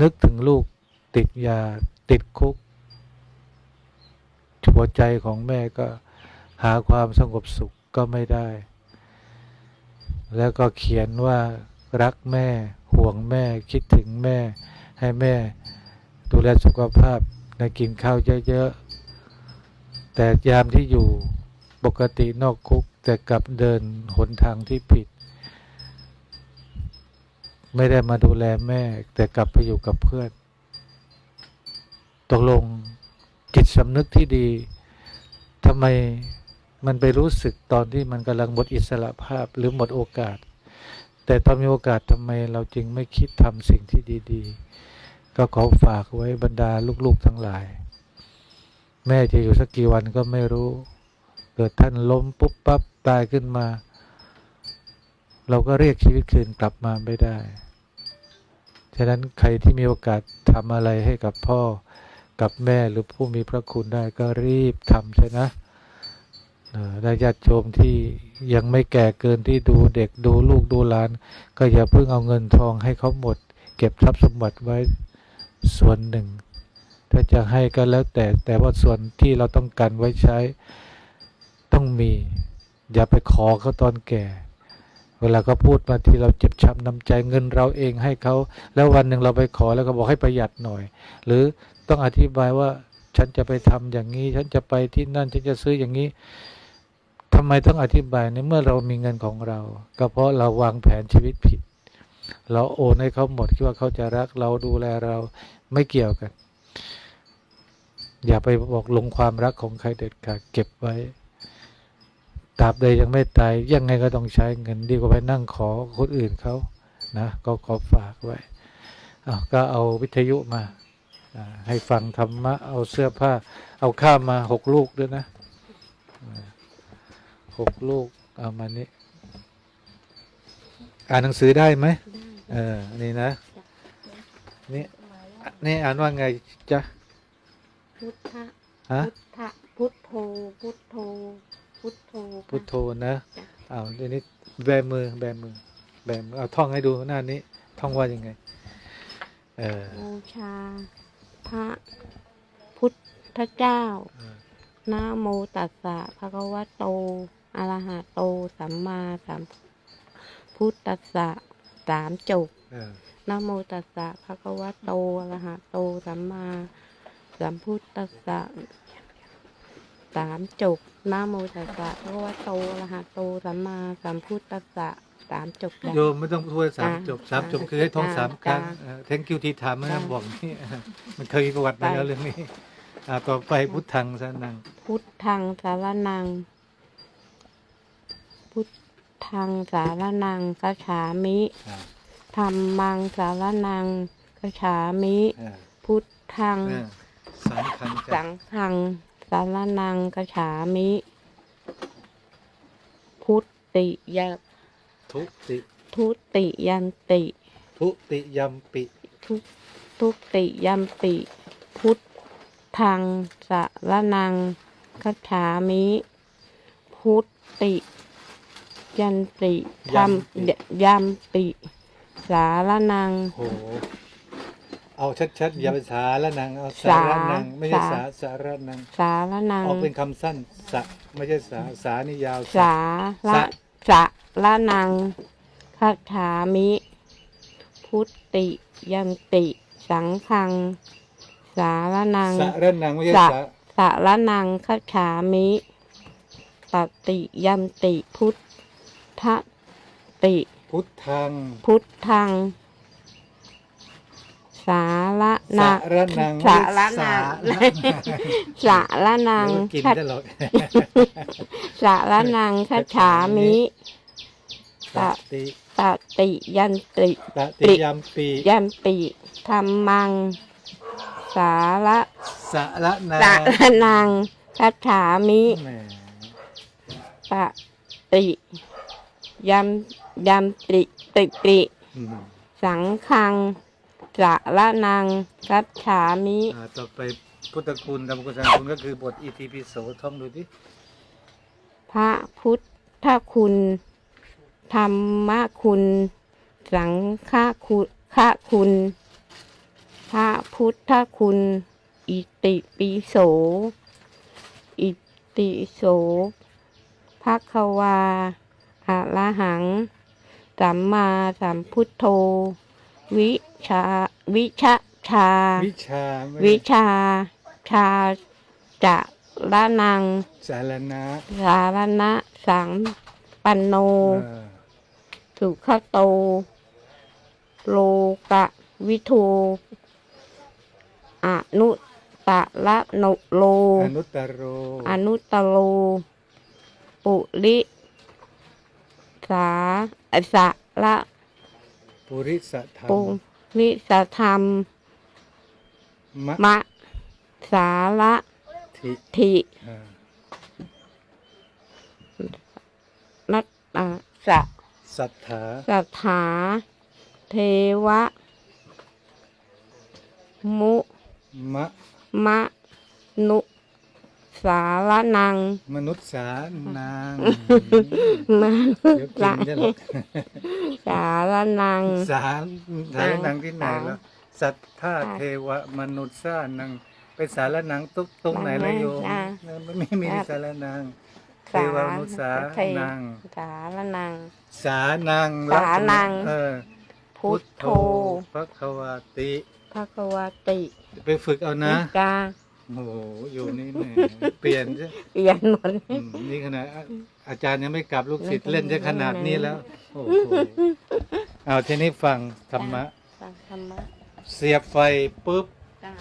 นึกถึงลูกติดยาติดคุก หัวใจของแม่ก็หาความสงบสุขก็ไม่ได้ แล้วก็เขียนว่ารักแม่ห่วงแม่คิดถึงแม่ ให้แม่ดูแลสุขภาพในะกินข้าวเยอะๆ แต่ยามที่อยู่ปกตินอกคุกแต่กลับเดินหนทางที่ผิด ไม่ได้มาดูแลแม่ แต่กลับไปอยู่กับเพื่อน ตกลงจิตสำนึกที่ดีทำไมมันไปรู้สึกตอนที่มันกำลังหมดอิสระภาพหรือหมดโอกาส แต่ตอนมีโอกาสทำไมเราจึงไม่คิดทำสิ่งที่ดี ๆ ก็ขอฝากไว้บรรดาลูกๆทั้งหลาย แม่จะอยู่สักกี่วันก็ไม่รู้ เกิดท่านล้มปุ๊บปั๊บตายขึ้นมา เราก็เรียกชีวิตคืนกลับมาไม่ได้ ฉะนั้นใครที่มีโอกาสทำอะไรให้กับพ่อกับแม่หรือผู้มีพระคุณได้ก็รีบทำใช่นะเอ่อและญาติโยมที่ยังไม่แก่เกินที่ดูเด็กดูลูกดูหลาน ก็อย่าเพิ่งเอาเงินทองให้เขาหมด เก็บทรัพย์สมบัติไว้ส่วนหนึ่ง ถ้าจะให้ก็แล้วแต่แต่ว่าส่วนที่เราต้องการไว้ใช้ต้องมี อย่าไปขอเขาตอนแก่ เวลาเขาพูดมาที่เราเจ็บช้ำน้ำใจเงินเราเองให้เขา แล้ววันหนึ่งเราไปขอแล้วก็บอกให้ประหยัดหน่อย หรือต้องอธิบายว่าฉันจะไปทำอย่างนี้ ฉันจะไปที่นั่น ฉันจะซื้ออย่างนี้ทำไมต้องอธิบายในเมื่อเรามีเงินของเรา ก็เพราะเราวางแผนชีวิตผิด เราโอนให้เขาหมดคิดว่าเขาจะรักเราดูแลเราไม่เกี่ยวกัน อย่าไปบอกลงความรักของใครเด็ดขาดเก็บไว้ ราบใดยังไม่ตายยังไงก็ต้องใช้เงินดีกว่าไปนั่งขอคนอื่นเขานะก็ขอฝากไว้อ้าวก็เอาวิทยุมาอ่าให้ฟังธรรมะ เอาเสื้อผ้า เอาข้าวมาหกลูกด้วยนะอ่าหกลูกเอามานี่อ่านหนังสือได้ไหมได้เออนี่นะนี่นี่อ่านว่าไงจ๊ะพุทธะฮะพุทธะพุทโธพุทโธ พุทโธพุทโธนะจ้ะเอาเดี๋ยวนี้แบมือ แบมือ แบมือเอาท่องให้ดูหน้านี้ ท่องว่ายังไง เออบูชา พระพุทธเจ้าเออนะโมตัสสะภะคะวะโตอะระหะโต สัมมาสัมพุทธัสสะสามจบเออนะโมตัสสะภะคะวะโตอะระหะโต สัมมาสัมพุทธัสสะ สามจบนะโมตัสสะภะคะวะโตอะระหะโตสัมมาสัมพุทธัสสะสามจบแล้วโยมไม่ต้องพูดสามจ้ะจบสามจบจ้ะคือให้ท่องจ้ะสามครั้งจ้ะเทงคิวทีถามไม่ต้องจ้ะบอกนี่มันเคยมีประวัติมาแล้วเรื่องนี้อ่าต่อไปพุทธังสนัง พุทธังสารนัง พุทธังสารนังกฉามิอ่า ธรรมังสารนังกฉามิ อ่าพุทธังเออสังขังสังฆังสารนังกฉามิ พุทติยะทุติทุติยันติ ทุติยัมปิทุทุติยัมปิ พุทธังสารนังคฉามิ พุทติ ยันติธรรมยัมปิ สารนังโห เอาชัดๆอย่าไปสาระนังเอาสาสาระนังไม่ใช่สาสาสาระนังสารนังออกเป็นคำสั้นสะไม่ใช่สาสานี่ยาวสาระสะสาระนังคฉามิ พุทติยันติ สังฆัง สารนังสาระนังไม่ใช่สะสาสารนังคฉามิตติยันติพุทธติ พุทธังพุทธัง สารนัสางระนังสารนังสารนังเดี๋ยวกินคได้หรอกสารนังคฉามิสติตติยันติสติยัมปียันติธรรมัง สาระสาระนัสางรนังคฉามิแหมปติยัมยัมติติติ อืมสังคัง สารนังกัจฉามิอ่าต่อไปพุทธคุณธรรมคุณสังฆคุณก็คือบทอิติปิโสท่องดูดิพระพุทธคุณ ธรรมคุณ สังฆคุณฆคุณ พระพุทธคุณ อิติปิโส อิติโสภะคะวาอะระหัง สัมมาสัมพุทโธ วิชา วิชะชา วิชาไม่วิชา ชาจะละนัง สารณะสารณะสังปันโน เออสุขโต โลกะวิทูอนุตะละโนโล อนุตตรโรอนุตโล ปุริสาอสะละ ปุริสธรรปุมริสธรรมมะมะ สาระทิทิเออนัตตะสะสัทธาสัทธา เทวะ มุ มะ มะ นุ สารนัง มนุษย์สานางมาเดี๋ยวกินจะหรอกสารนัง สารสารนังที่ไหนสารแล้วสัทธาเทวะมนุษย์สานังไปสารนังตุกตรงไหนละโยมอ่ามันไม่มีสารนังเทสา วะมนุษย์สาเทนังสารนัง สานังสานัง เออพุทโธพระควาติ ภควติไปฝึกเอานะ กา โอ้โหอยู่นี่แหม่เปลี่ยนใช่เปลี่ยนหมดอืมนี่ขนาดอะอาจารย์ยังไม่กลับลูกศิษย์เล่นจะขนาดนี้แล้ว โอ้โหเอาทีนี้ฟังธรรมะ ฟังธรรมะเสียบไฟปุ๊บ จ้า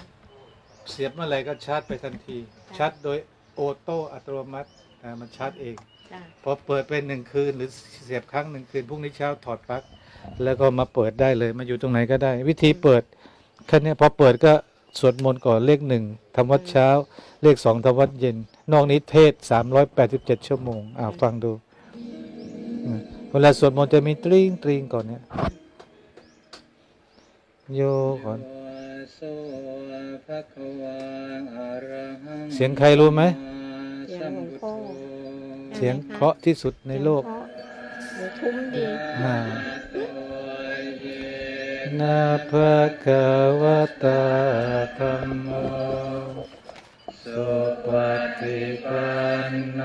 เสียบเมื่อไหร่ก็ชาร์จไปทันที ชาร์จโดยโอโต้อัตโนมัติอ่ามันชาร์จเอง จ้าพอเปิดไปหนึ่งคืน หรือเสียบครั้งหนึ่งคืนพรุ่งนี้เช้าถอดปลั๊กแล้วก็มาเปิดได้เลยมาอยู่ตรงไหนก็ได้ วิธีเปิดแค่เนี้ยพอเปิดก็ สวดมนต์ก่อนเลขหนึ่งทำวัดเช้า เลขสองทำวัดเย็น นอกนี้เทศสามร้อยแปดสิบเจ็ดชั่วโมงอ่าฟังดูอืมเวลาสวดมนต์จะมีตริงตริงก่อนเนี่ยโยก่อนเสียงใครรู้ไหมเสียงหลวงพ่อเสียงเพราะที่สุดในโลกเดี๋ยวทุ้มดีอ่า นาภะคะวะตาธัมโมสุปฏิปันโน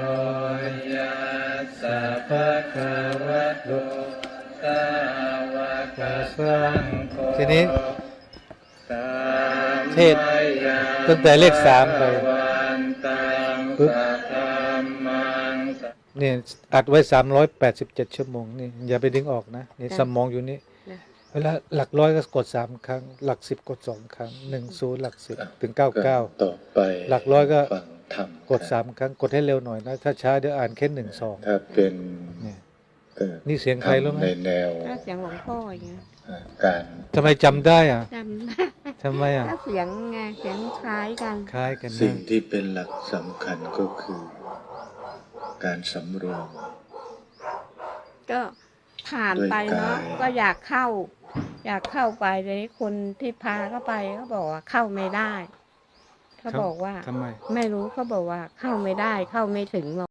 ยัสสะภะคะวะโตสาวกสังโฆทีนี้เทศตั้งแต่เลขสามไปปึ๊บเนี่ยอัดไว้สามร้อยแปดสิบเจ็ดชั่วโมงนี่อย่าไปดึงออกนะนี่สมองอยู่นี่นะ เวลาหลักร้อยก็กดสามครั้ง หลักสิบกดสองครั้งหนึ่งศูนย์หลักสิบถึงเก้าเก้าต่อไปหลักร้อยก็ฟังธรรมกดสามครั้งกดให้เร็วหน่อยนะ ถ้าช้าเดี๋ยวอ่านแค่หนึ่งสองถ้าเป็นเนี่ยเอ่อนี่เสียงใครรู้ไหมในแนวถ้าเสียงหลวงพ่ออย่างเงี้ยอ่าการทำไมจำได้อะจำได้ทำไมอะถ้าเสียงไงเสียงคล้ายกันคล้ายกันสิ่งนะที่เป็นหลักสำคัญก็คือ การสำรวมก็ผ่านไปเนาะด้วยกายก็อยากเข้า อยากเข้าไปเลยคนที่พาเข้าไปเขาบอกว่าเข้าไม่ได้เขาบอกว่าทำไม ไม่รู้เขาบอกว่าเข้าไม่ได้เข้าไม่ถึงหรอก